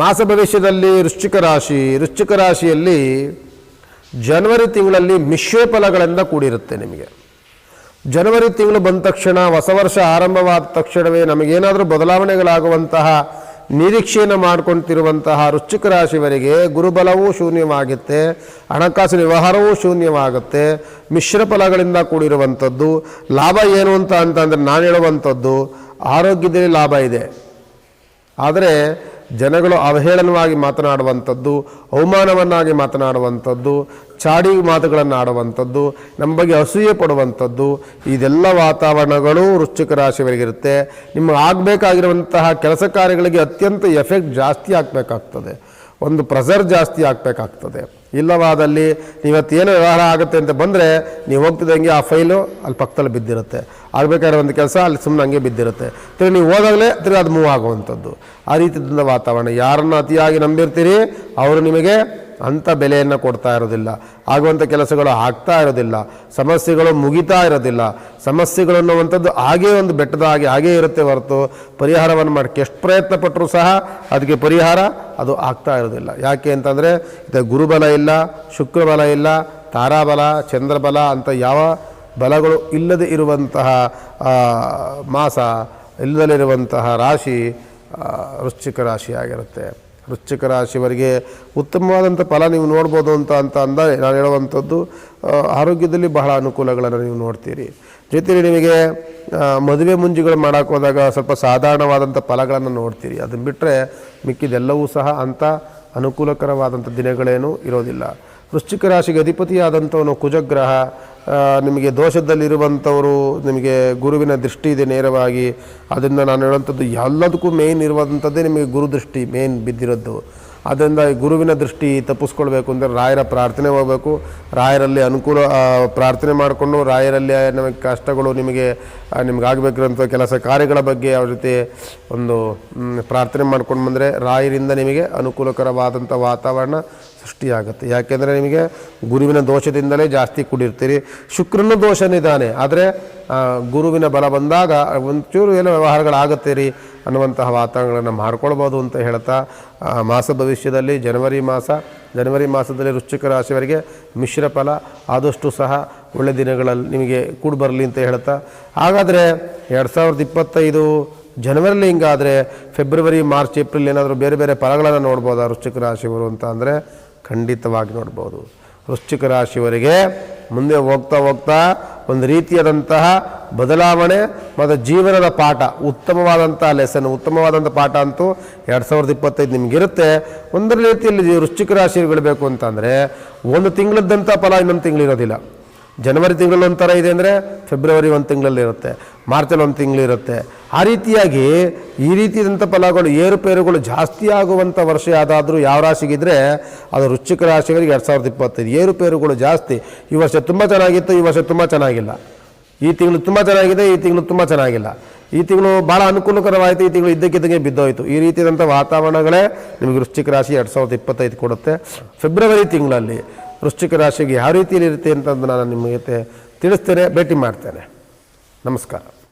ಮಾಸ ಭವಿಷ್ಯದಲ್ಲಿ ವೃಶ್ಚಿಕ ರಾಶಿ, ವೃಶ್ಚಿಕ ರಾಶಿಯಲ್ಲಿ ಜನವರಿ ತಿಂಗಳಲ್ಲಿ ಮಿಶ್ರ ಫಲಗಳಿಂದ ಕೂಡಿರುತ್ತೆ ನಿಮಗೆ. ಜನವರಿ ತಿಂಗಳು ಬಂದ ತಕ್ಷಣ, ಹೊಸ ವರ್ಷ ಆರಂಭವಾದ ತಕ್ಷಣವೇ ನಮಗೇನಾದರೂ ಬದಲಾವಣೆಗಳಾಗುವಂತಹ ನಿರೀಕ್ಷೆಯನ್ನು ಮಾಡ್ಕೊಳ್ತಿರುವಂತಹ ವೃಶ್ಚಿಕ ರಾಶಿಯವರಿಗೆ ಗುರುಬಲವೂ ಶೂನ್ಯವಾಗುತ್ತೆ ಹಣಕಾಸು ವ್ಯವಹಾರವೂ ಶೂನ್ಯವಾಗುತ್ತೆ, ಮಿಶ್ರ ಫಲಗಳಿಂದ ಕೂಡಿರುವಂಥದ್ದು. ಲಾಭ ಏನು ಅಂತ ಅಂತಂದರೆ ನಾನು ಹೇಳುವಂಥದ್ದು, ಆರೋಗ್ಯದಲ್ಲಿ ಲಾಭ ಇದೆ. ಆದರೆ ಜನಗಳು ಅವಹೇಳನವಾಗಿ ಮಾತನಾಡುವಂಥದ್ದು, ಅವಮಾನವನ್ನಾಗಿ ಮಾತನಾಡುವಂಥದ್ದು, ಚಾಡಿ ಮಾತುಗಳನ್ನು ಆಡುವಂಥದ್ದು ನಮ್ಮ ಬಗ್ಗೆ ಅಸೂಯೆ ಪಡುವಂಥದ್ದು, ಇದೆಲ್ಲ ವಾತಾವರಣಗಳು ವೃಶ್ಚಿಕ ರಾಶಿಯವರಿಗಿರುತ್ತೆ. ನಿಮಗೆ ಆಗಬೇಕಾಗಿರುವಂತಹ ಕೆಲಸ ಕಾರ್ಯಗಳಿಗೆ ಅತ್ಯಂತ ಎಫೆಕ್ಟ್ ಜಾಸ್ತಿ ಆಗಬೇಕಾಗ್ತದೆ. ಒಂದು ಪ್ರೆಸರ್ ಜಾಸ್ತಿ ಆಗಬೇಕಾಗ್ತದೆ. ಇಲ್ಲವಾದಲ್ಲಿ ನೀವತ್ತೇನು ವ್ಯವಹಾರ ಆಗುತ್ತೆ ಅಂತ ಬಂದರೆ ನೀವು ಹೋಗ್ತಿದ್ದಂಗೆ ಆ ಫೈಲು ಅಲ್ಲಿ ಪಕ್ಕದಲ್ಲಿ ಬಿದ್ದಿರುತ್ತೆ. ಆಗಬೇಕಾದ್ರೆ ಒಂದು ಕೆಲಸ ಅಲ್ಲಿ ಸುಮ್ಮನೆ ಹಂಗೆ ಬಿದ್ದಿರುತ್ತೆ. ತಿರ್ಗಿ ನೀವು ಹೋದಾಗಲೇ ತಿರ್ಗಿ ಅದು ಮೂವ್ ಆಗುವಂಥದ್ದು. ಆ ರೀತಿಯಿಂದ ವಾತಾವರಣ. ಯಾರನ್ನು ಅತಿಯಾಗಿ ನಂಬಿರ್ತೀರಿ, ಅವರು ನಿಮಗೆ ಅಂಥ ಬೆಲೆಯನ್ನು ಕೊಡ್ತಾ ಇರೋದಿಲ್ಲ. ಆಗುವಂಥ ಕೆಲಸಗಳು ಆಗ್ತಾ ಇರೋದಿಲ್ಲ. ಸಮಸ್ಯೆಗಳು ಮುಗಿತಾ ಇರೋದಿಲ್ಲ. ಸಮಸ್ಯೆಗಳು ಅನ್ನುವಂಥದ್ದು ಹಾಗೇ ಒಂದು ಬೆಟ್ಟದ ಹಾಗೆ ಹಾಗೇ ಇರುತ್ತೆ ಹೊರತು ಪರಿಹಾರವನ್ನು ಮಾಡೋಕ್ಕೆ ಎಷ್ಟು ಪ್ರಯತ್ನ ಪಟ್ಟರೂ ಸಹ ಅದಕ್ಕೆ ಪರಿಹಾರ ಅದು ಆಗ್ತಾ ಇರೋದಿಲ್ಲ. ಯಾಕೆ ಅಂತಂದರೆ ಇದು ಗುರುಬಲ ಇಲ್ಲ, ಶುಕ್ರಬಲ ಇಲ್ಲ, ತಾರಾಬಲ, ಚಂದ್ರಬಲ ಅಂತ ಯಾವ ಬಲಗಳು ಇಲ್ಲದೆ ಇರುವಂತಹ ಮಾಸ ಇಲ್ಲದಲ್ಲಿರುವಂತಹ ರಾಶಿ ವೃಶ್ಚಿಕ ರಾಶಿ ಆಗಿರುತ್ತೆ ವೃಶ್ಚಿಕ ರಾಶಿಯವರಿಗೆ ಉತ್ತಮವಾದಂಥ ಫಲ ನೀವು ನೋಡ್ಬೋದು ಅಂತ ಅಂತ ಅಂದ ನಾನು ಹೇಳುವಂಥದ್ದು ಆರೋಗ್ಯದಲ್ಲಿ ಬಹಳ ಅನುಕೂಲಗಳನ್ನು ನೀವು ನೋಡ್ತೀರಿ. ಜೊತೆಗೆ ನಿಮಗೆ ಮದುವೆ ಮುಂಜಿಗಳು ಮಾಡೋಕೆ ಹೋದಾಗ ಸ್ವಲ್ಪ ಸಾಧಾರಣವಾದಂಥ ಫಲಗಳನ್ನು ನೋಡ್ತೀರಿ. ಅದನ್ನು ಬಿಟ್ಟರೆ ಮಿಕ್ಕಿದೆಲ್ಲವೂ ಸಹ ಅಂಥ ಅನುಕೂಲಕರವಾದಂಥ ದಿನಗಳೇನು ಇರೋದಿಲ್ಲ. ವೃಶ್ಚಿಕ ರಾಶಿಗೆ ಅಧಿಪತಿಯಾದಂಥವನು ಕುಜಗ್ರಹ ನಿಮಗೆ ದೋಷದಲ್ಲಿರುವಂಥವರು, ನಿಮಗೆ ಗುರುವಿನ ದೃಷ್ಟಿ ಇದೆ ನೇರವಾಗಿ. ಅದರಿಂದ ನಾನು ಹೇಳುವಂಥದ್ದು ಎಲ್ಲದಕ್ಕೂ ಮೇಯ್ನ್ ಇರುವಂಥದ್ದೇ ನಿಮಗೆ ಗುರು ದೃಷ್ಟಿ ಮೇಯ್ನ್ ಬಿದ್ದಿರೋದು. ಅದರಿಂದ ಗುರುವಿನ ದೃಷ್ಟಿ ತಪ್ಪಿಸ್ಕೊಳ್ಬೇಕು ಅಂದರೆ ರಾಯರ ಪ್ರಾರ್ಥನೆ ಹೋಗಬೇಕು. ರಾಯರಲ್ಲಿ ಅನುಕೂಲ ಪ್ರಾರ್ಥನೆ ಮಾಡಿಕೊಂಡು ರಾಯರಲ್ಲಿ ನಮಗೆ ಕಷ್ಟಗಳು ನಿಮಗೆ ನಿಮಗಾಗಬೇಕಿರುವಂಥ ಕೆಲಸ ಕಾರ್ಯಗಳ ಬಗ್ಗೆ ಅವ್ರ ಜೊತೆ ಒಂದು ಪ್ರಾರ್ಥನೆ ಮಾಡ್ಕೊಂಡು ಬಂದರೆ ರಾಯರಿಂದ ನಿಮಗೆ ಅನುಕೂಲಕರವಾದಂಥ ವಾತಾವರಣ ಸೃಷ್ಟಿಯಾಗುತ್ತೆ. ಯಾಕೆಂದರೆ ನಿಮಗೆ ಗುರುವಿನ ದೋಷದಿಂದಲೇ ಜಾಸ್ತಿ ಕೂಡಿರ್ತೀರಿ. ಶುಕ್ರನ ದೋಷನಿದ್ದಾನೆ. ಆದರೆ ಗುರುವಿನ ಬಲ ಬಂದಾಗ ಒಂಚೂರು ಏನೋ ವ್ಯವಹಾರಗಳಾಗುತ್ತೆ ರೀ ಅನ್ನುವಂತಹ ವಾತಾವರಣಗಳನ್ನು ಮಾಡ್ಕೊಳ್ಬೋದು ಅಂತ ಹೇಳ್ತಾ ಮಾಸ ಭವಿಷ್ಯದಲ್ಲಿ ಜನವರಿ ಮಾಸ, ಜನವರಿ ಮಾಸದಲ್ಲಿ ವೃಶ್ಚಿಕ ರಾಶಿಯವರಿಗೆ ಮಿಶ್ರ ಫಲ, ಆದಷ್ಟು ಸಹ ಒಳ್ಳೆ ದಿನಗಳಲ್ಲಿ ನಿಮಗೆ ಕೂಡಿ ಬರಲಿ ಅಂತ ಹೇಳ್ತಾ. ಹಾಗಾದರೆ ಎರಡು ಸಾವಿರದ ಇಪ್ಪತ್ತೈದು ಜನವರಿಲಿ ಹಿಂಗಾದರೆ, ಫೆಬ್ರವರಿ, ಮಾರ್ಚ್, ಏಪ್ರಿಲ್ ಏನಾದರೂ ಬೇರೆ ಬೇರೆ ಫಲಗಳನ್ನು ನೋಡ್ಬೋದಾ ವೃಶ್ಚಿಕ ರಾಶಿಯವರು ಅಂತ ಅಂದರೆ ಖಂಡಿತವಾಗಿ ನೋಡ್ಬೋದು. ವೃಶ್ಚಿಕ ರಾಶಿಯವರಿಗೆ ಮುಂದೆ ಹೋಗ್ತಾ ಹೋಗ್ತಾ ಒಂದು ರೀತಿಯಾದಂತಹ ಬದಲಾವಣೆ ಮತ್ತು ಜೀವನದ ಪಾಠ, ಉತ್ತಮವಾದಂಥ ಲೆಸನ್ ಉತ್ತಮವಾದಂಥ ಪಾಠ ಅಂತೂ ಎರಡು ಸಾವಿರದ ಇಪ್ಪತ್ತೈದು ನಿಮಗಿರುತ್ತೆ. ಒಂದರ ರೀತಿಯಲ್ಲಿ ವೃಶ್ಚಿಕ ರಾಶಿಗಳು ಬೇಕು ಅಂತಂದರೆ, ಒಂದು ತಿಂಗಳದ್ದಂಥ ಫಲ ಇನ್ನೊಂದು ತಿಂಗಳಿರೋದಿಲ್ಲ ಜನವರಿ ತಿಂಗಳಲ್ಲಿ ಒಂಥರ ಇದೆ ಅಂದರೆ ಫೆಬ್ರವರಿ ಒಂದು ತಿಂಗಳಲ್ಲಿ ಇರುತ್ತೆ, ಮಾರ್ಚಲ್ಲಿ ಒಂದು ತಿಂಗಳಿರುತ್ತೆ ಆ ರೀತಿಯಾಗಿ ಈ ರೀತಿಯಾದಂಥ ಫಲಗಳು, ಏರುಪೇರುಗಳು ಜಾಸ್ತಿ ಆಗುವಂಥ ವರ್ಷ ಯಾವುದಾದ್ರೂ ಯಾವ ರಾಶಿಗಿದ್ರೆ ಅದು ವೃಶ್ಚಿಕ ರಾಶಿಗಳಿಗೆ ಎರಡು ಸಾವಿರದ ಇಪ್ಪತ್ತೈದು. ಏರುಪೇರುಗಳು ಜಾಸ್ತಿ. ಈ ವರ್ಷ ತುಂಬ ಚೆನ್ನಾಗಿತ್ತು, ಈ ವರ್ಷ ತುಂಬ ಚೆನ್ನಾಗಿಲ್ಲ. ಈ ತಿಂಗಳು ತುಂಬ ಚೆನ್ನಾಗಿದೆ, ಈ ತಿಂಗಳು ತುಂಬ ಚೆನ್ನಾಗಿಲ್ಲ. ಈ ತಿಂಗಳು ಭಾಳ ಅನುಕೂಲಕರವಾಯಿತು, ಈ ತಿಂಗಳು ಇದ್ದಕ್ಕಿದ್ದಂಗೆ ಬಿದ್ದೋಯಿತು. ಈ ರೀತಿಯಾದಂಥ ವಾತಾವರಣಗಳೇ ನಿಮಗೆ ವೃಶ್ಚಿಕ ರಾಶಿ ಎರಡು ಸಾವಿರದ ಇಪ್ಪತ್ತೈದು ಕೊಡುತ್ತೆ. ಫೆಬ್ರವರಿ ತಿಂಗಳಲ್ಲಿ ವೃಶ್ಚಿಕ ರಾಶಿಗೆ ಯಾವ ರೀತಿಯಲ್ಲಿ ಇರುತ್ತೆ ಅಂತಂದು ನಾನು ನಿಮಗೆ ತಿಳಿಸ್ತೇನೆ ಭೇಟಿ ಮಾಡ್ತೇನೆ. ನಮಸ್ಕಾರ.